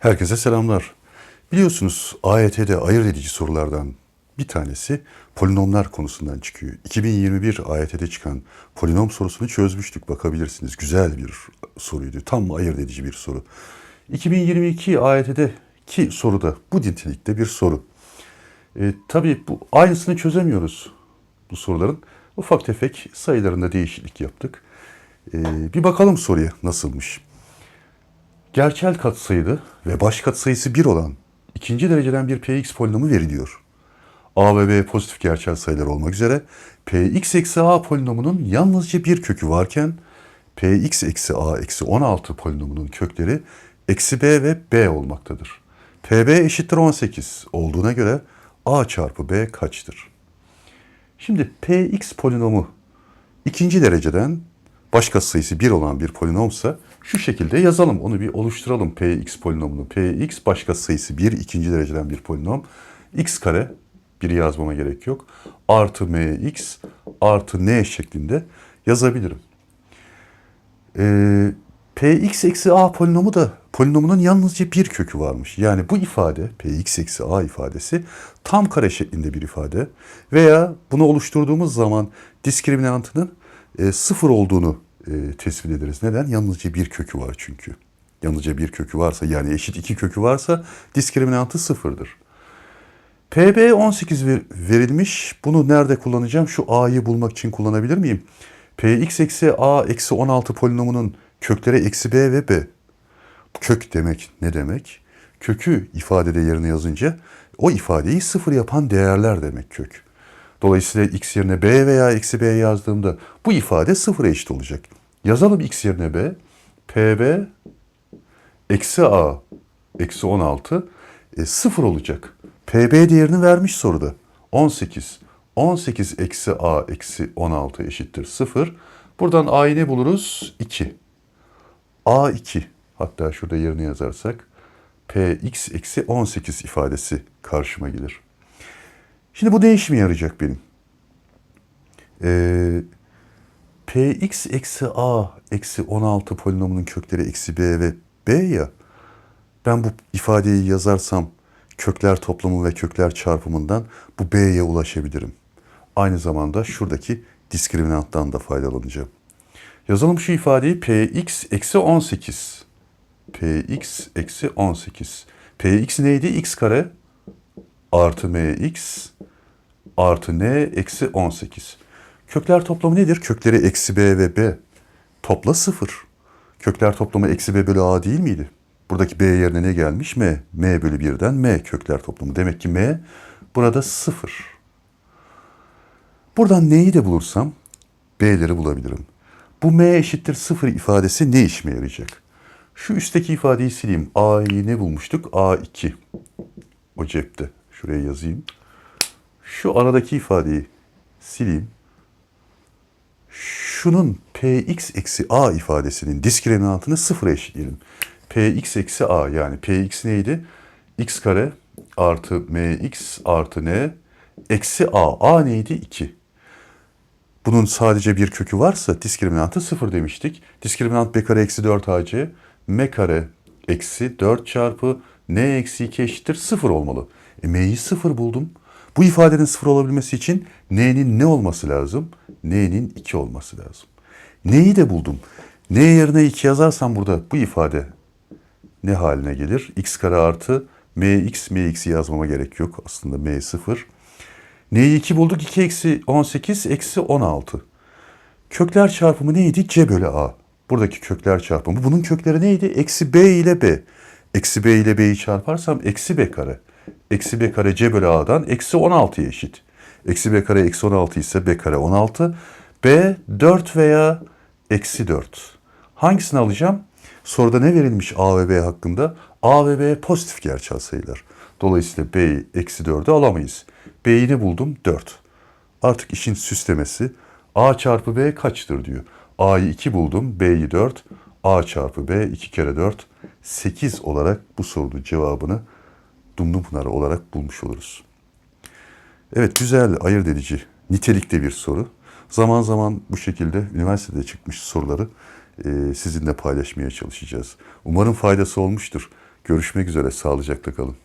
Herkese selamlar. Biliyorsunuz AYT'de ayırt edici sorulardan bir tanesi polinomlar konusundan çıkıyor. 2021 AYT'de çıkan polinom sorusunu çözmüştük bakabilirsiniz. Güzel bir soruydu. Tam ayırt edici bir soru. 2022 AYT'deki soruda bu nitelikte bir soru. E, tabii bu aynısını çözemiyoruz bu soruların. Ufak tefek sayılarında değişiklik yaptık. E, bir bakalım soruya nasılmış. Gerçel katsayılı ve baş katsayısı 1 olan ikinci dereceden bir px polinomu veriliyor. a ve b pozitif gerçel sayılar olmak üzere px eksi a polinomunun yalnızca bir kökü varken px eksi a eksi 16 polinomunun kökleri eksi b ve b olmaktadır. pb eşittir 18 olduğuna göre a çarpı b kaçtır? Şimdi px polinomu ikinci dereceden baş katsayısı 1 olan bir polinomsa şu şekilde yazalım. Onu bir oluşturalım px polinomunu. px baş katsayısı 1 ikinci dereceden bir polinom. x kare biri yazmama gerek yok. Artı mx artı n şeklinde yazabilirim. Ee, px eksi a polinomu da polinomunun yalnızca bir kökü varmış. Yani bu ifade px eksi a ifadesi tam kare şeklinde bir ifade veya bunu oluşturduğumuz zaman diskriminantının e, sıfır olduğunu e, tespit ederiz. Neden? Yalnızca bir kökü var çünkü. Yalnızca bir kökü varsa yani eşit iki kökü varsa diskriminantı sıfırdır. PB 18 ver- verilmiş. Bunu nerede kullanacağım? Şu A'yı bulmak için kullanabilir miyim? Px eksi A eksi 16 polinomunun kökleri eksi B ve B. Kök demek ne demek? Kökü ifadede yerine yazınca o ifadeyi sıfır yapan değerler demek kök. Dolayısıyla x yerine b veya eksi b yazdığımda bu ifade sıfıra eşit olacak. Yazalım x yerine b. pb eksi a eksi 16 e, sıfır olacak. pb değerini vermiş soruda. 18. 18 eksi a eksi 16 eşittir 0. Buradan a'yı ne buluruz? 2. a2 hatta şurada yerini yazarsak px eksi 18 ifadesi karşıma gelir. Şimdi bu ne işime yarayacak benim? Ee, Px eksi a eksi 16 polinomunun kökleri eksi b ve b ya. Ben bu ifadeyi yazarsam kökler toplamı ve kökler çarpımından bu b'ye ulaşabilirim. Aynı zamanda şuradaki diskriminanttan da faydalanacağım. Yazalım şu ifadeyi px eksi 18. px eksi 18. px neydi? x kare artı mx artı n eksi 18. Kökler toplamı nedir? Kökleri eksi b ve b. Topla 0. Kökler toplamı eksi b bölü a değil miydi? Buradaki b yerine ne gelmiş? m. m bölü 1'den m kökler toplamı. Demek ki m burada 0. Buradan n'yi de bulursam b'leri bulabilirim. Bu m eşittir 0 ifadesi ne işime yarayacak? Şu üstteki ifadeyi sileyim. a'yı ne bulmuştuk? a2. O cepte. Şuraya yazayım. Şu aradaki ifadeyi sileyim. Şunun px eksi a ifadesinin diskriminantını sıfıra eşitleyelim. px eksi a yani px neydi? x kare artı mx artı n eksi a. a neydi? 2. Bunun sadece bir kökü varsa diskriminantı sıfır demiştik. Diskriminant b kare eksi 4 ac m kare eksi 4 çarpı n eksi 2 eşittir sıfır olmalı. E, m'yi sıfır buldum. Bu ifadenin sıfır olabilmesi için n'nin ne olması lazım? n'nin 2 olması lazım. N'yi de buldum. n yerine 2 yazarsam burada bu ifade ne haline gelir? x kare artı mx, mx'i yazmama gerek yok. Aslında m 0. N'yi 2 bulduk. 2 eksi 18 eksi 16. Kökler çarpımı neydi? C bölü A. Buradaki kökler çarpımı. Bunun kökleri neydi? Eksi B ile B. Eksi B ile B'yi çarparsam eksi B kare. Eksi B kare C bölü A'dan eksi 16'ya eşit. Eksi B kare eksi 16 ise B kare 16. B 4 veya eksi 4. Hangisini alacağım? Soruda ne verilmiş A ve B hakkında? A ve B pozitif gerçel sayılar. Dolayısıyla B'yi eksi 4'e alamayız. B'yi ne buldum? 4. Artık işin süslemesi A çarpı B kaçtır diyor. A'yı 2 buldum, B'yi 4. A çarpı B 2 kere 4, 8 olarak bu sorunun cevabını Dumlupınar olarak bulmuş oluruz. Evet güzel, ayırt edici, nitelikte bir soru. Zaman zaman bu şekilde üniversitede çıkmış soruları e, sizinle paylaşmaya çalışacağız. Umarım faydası olmuştur. Görüşmek üzere. Sağlıcakla kalın.